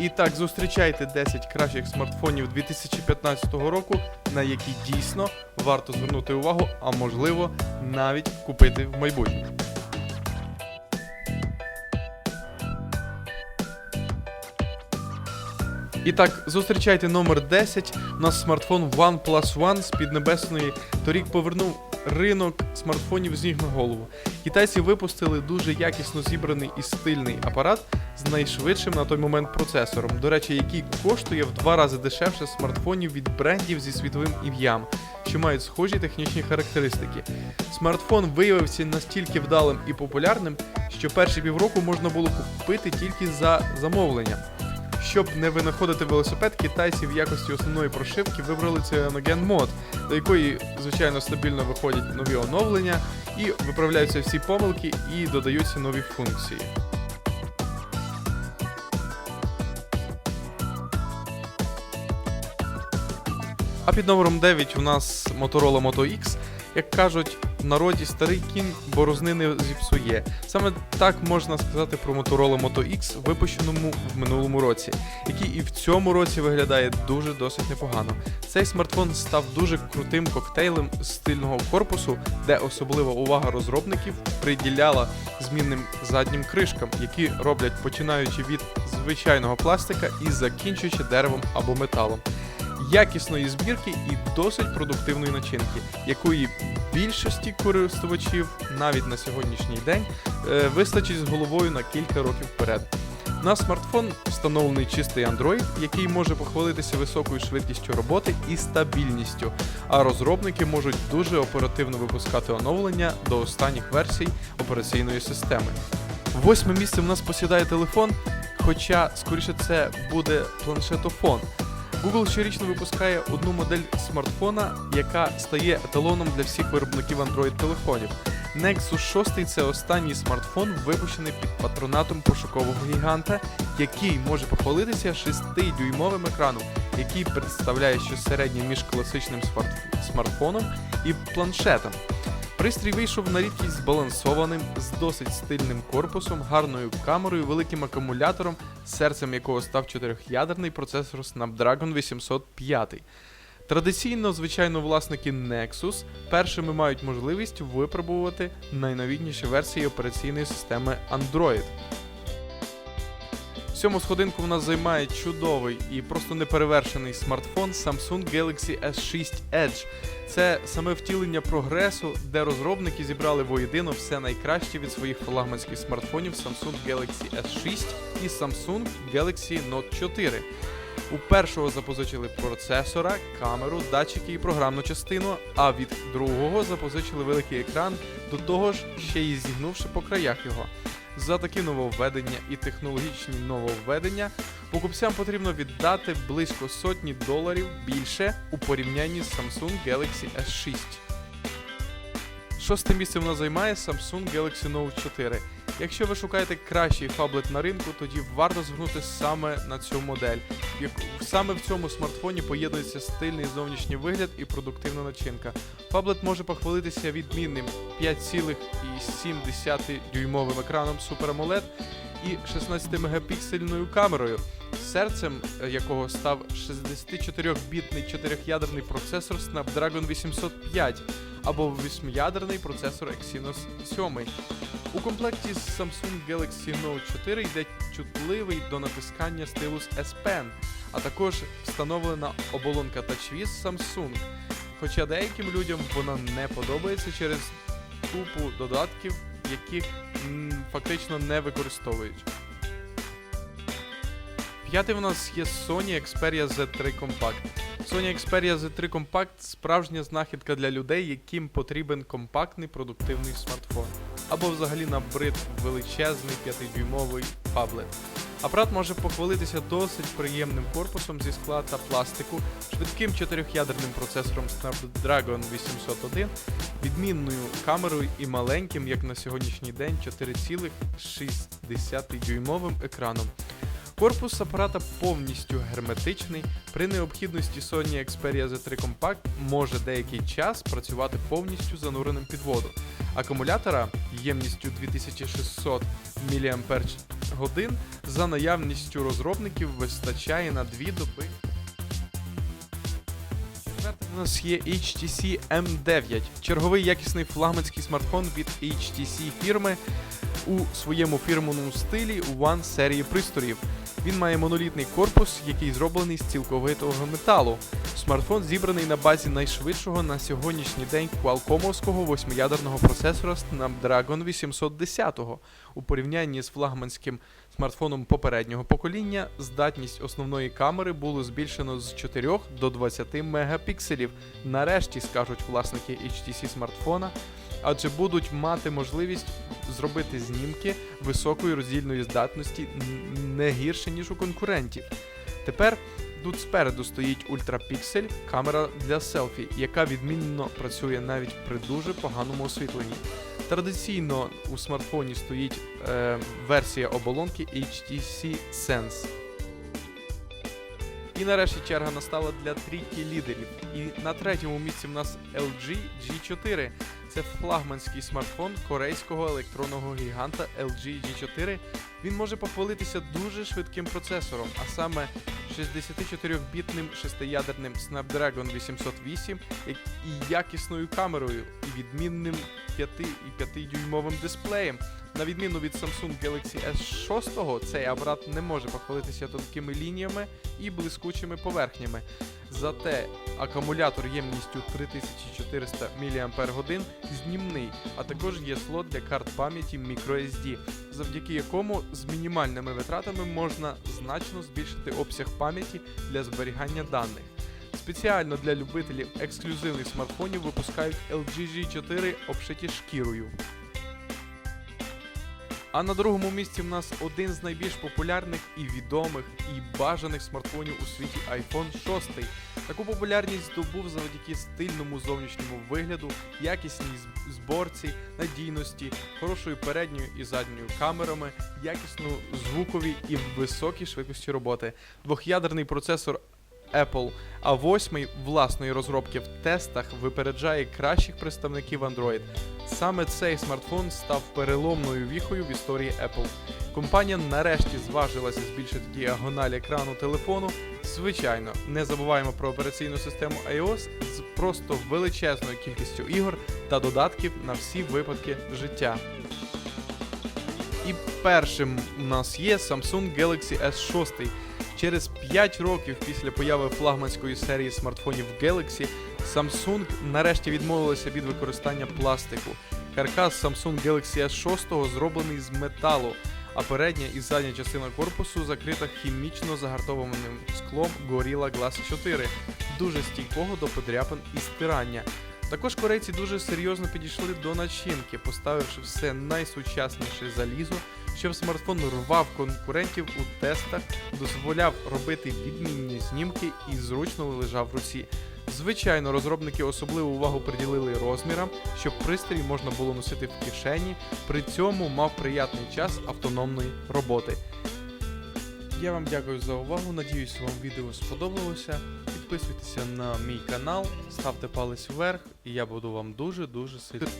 І так, зустрічайте 10 кращих смартфонів 2015 року, на які дійсно варто звернути увагу, а можливо навіть купити в майбутньому. І так, зустрічайте номер 10. У нас смартфон OnePlus One з Піднебесної торік повернув ринок смартфонів з ніг на голову. Китайці випустили дуже якісно зібраний і стильний апарат з найшвидшим на той момент процесором, до речі, який коштує в два рази дешевше смартфонів від брендів зі світовим ім'ям, що мають схожі технічні характеристики. Смартфон виявився настільки вдалим і популярним, що перші півроку можна було купити тільки за замовленням. Щоб не винаходити велосипед, китайці в якості основної прошивки вибрали Cyanogen мод, до якої, звичайно, стабільно виходять нові оновлення і виправляються всі помилки і додаються нові функції. А під номером 9 у нас Motorola Moto X. Як кажуть, в народі старий кінь борозни не зіпсує. Саме так можна сказати про Motorola Moto X, випущеному в минулому році, який і в цьому році виглядає дуже досить непогано. Цей смартфон став дуже крутим коктейлем стильного корпусу, де особлива увага розробників приділяла змінним заднім кришкам, які роблять починаючи від звичайного пластика і закінчуючи деревом або металом якісної збірки і досить продуктивної начинки, якої більшості користувачів навіть на сьогоднішній день е, вистачить з головою на кілька років вперед. На смартфон встановлений чистий Android, який може похвалитися високою швидкістю роботи і стабільністю, а розробники можуть дуже оперативно випускати оновлення до останніх версій операційної системи. Восьме місце в нас посідає телефон, хоча, скоріше, це буде планшетофон. Google щорічно випускає одну модель смартфона, яка стає еталоном для всіх виробників Android-телефонів. Nexus 6 це останній смартфон, випущений під патронатом пошукового гіганта, який може похвалитися 6-дюймовим екраном, який представляє щось середнє між класичним смартфоном і планшетом. Пристрій вийшов на рідкість збалансованим, з досить стильним корпусом, гарною камерою, великим акумулятором, серцем якого став чотирьохядерний процесор Snapdragon 805. Традиційно, звичайно, власники Nexus першими мають можливість випробувати найновітніші версії операційної системи Android. Сьому сходинку в нас займає чудовий і просто неперевершений смартфон Samsung Galaxy S6 Edge. Це саме втілення прогресу, де розробники зібрали воєдино все найкраще від своїх флагманських смартфонів Samsung Galaxy S6 і Samsung Galaxy Note 4. У першого запозичили процесора, камеру, датчики і програмну частину, а від другого запозичили великий екран, до того ж ще й зігнувши по краях його. За такі нововведення і технологічні нововведення покупцям потрібно віддати близько сотні доларів більше у порівнянні з Samsung Galaxy S6. Шосте місце воно займає Samsung Galaxy Note 4. Якщо ви шукаєте кращий фаблет на ринку, тоді варто звернути саме на цю модель. Саме в цьому смартфоні поєднується стильний зовнішній вигляд і продуктивна начинка. Фаблет може похвалитися відмінним 5,7 дюймовим екраном Super AMOLED і 16-мегапіксельною камерою, серцем якого став 64-бітний чотирьохядерний процесор Snapdragon 805 або восьмиядерний процесор Exynos 7. У комплекті з Samsung Galaxy Note 4 йде чутливий до натискання стилус S Pen, а також встановлена оболонка TouchWiz Samsung. Хоча деяким людям вона не подобається через купу додатків, яких м, фактично не використовують. П'ятий у нас є Sony Xperia Z3 Compact. Sony Xperia Z3 Compact справжня знахідка для людей, яким потрібен компактний продуктивний смартфон. Або взагалі набрид величезний 5-дюймовий фаблет. Апарат може похвалитися досить приємним корпусом зі скла та пластику, швидким чотирьохядерним процесором Snapdragon 801, відмінною камерою і маленьким, як на сьогоднішній день, 4,6 дюймовим екраном. Корпус апарата повністю герметичний. При необхідності Sony Xperia Z3 Compact може деякий час працювати повністю зануреним під воду. Акумулятора ємністю 2600 мАч за наявністю розробників вистачає на 2 доби. У нас є HTC M9, черговий якісний флагманський смартфон від HTC фірми у своєму фірмовому стилі One серії пристроїв. Він має монолітний корпус, який зроблений з цілковитого металу. Смартфон зібраний на базі найшвидшого на сьогоднішній день квалкомовського восьмиядерного процесора Snapdragon 810. У порівнянні з флагманським смартфоном попереднього покоління, здатність основної камери було збільшено з 4 до 20 мегапікселів. Нарешті скажуть власники HTC смартфона, адже будуть мати можливість зробити знімки високої роздільної здатності не гірше, ніж у конкурентів. Тепер тут спереду стоїть ультрапіксель, камера для селфі, яка відмінно працює навіть при дуже поганому освітленні. Традиційно у смартфоні стоїть е, версія оболонки HTC Sense. І нарешті черга настала для трійки лідерів. І на третьому місці в нас LG G4. Це флагманський смартфон корейського електронного гіганта LG G4. Він може похвалитися дуже швидким процесором, а саме 64-бітним шестиядерним Snapdragon 808 і якісною камерою, і відмінним 5,5 дюймовим дисплеєм. На відміну від Samsung Galaxy S6, цей апарат не може похвалитися тонкими лініями і блискучими поверхнями. Зате акумулятор ємністю 3400 мАч знімний, а також є слот для карт пам'яті microSD, завдяки якому з мінімальними витратами можна значно збільшити обсяг пам'яті для зберігання даних. Спеціально для любителів ексклюзивних смартфонів випускають LG G4 обшиті шкірою. А на другому місці в нас один з найбільш популярних і відомих і бажаних смартфонів у світі iPhone 6. Таку популярність здобув завдяки стильному зовнішньому вигляду, якісній зборці, надійності, хорошою передньою і задньою камерами, якісно звуковій і високій швидкості роботи. Двох'ядерний процесор Apple A8 власної розробки в тестах випереджає кращих представників Android. Саме цей смартфон став переломною віхою в історії Apple. Компанія нарешті зважилася збільшити діагональ екрану телефону. Звичайно, не забуваємо про операційну систему iOS з просто величезною кількістю ігор та додатків на всі випадки життя. І першим у нас є Samsung Galaxy S6. Через 5 років після появи флагманської серії смартфонів Galaxy, Samsung нарешті відмовилася від використання пластику. Каркас Samsung Galaxy S6 зроблений з металу, а передня і задня частина корпусу закрита хімічно загартованим склом Gorilla Glass 4, дуже стійкого до подряпин і стирання. Також корейці дуже серйозно підійшли до начинки, поставивши все найсучасніше залізо, щоб смартфон рвав конкурентів у тестах, дозволяв робити відмінні знімки і зручно лежав в руці. Звичайно, розробники особливу увагу приділили розмірам, щоб пристрій можна було носити в кишені, при цьому мав приятний час автономної роботи. Я вам дякую за увагу. Надіюсь, вам відео сподобалося. Підписуйтеся на мій канал, ставте палець вверх, і я буду вам дуже дуже сильно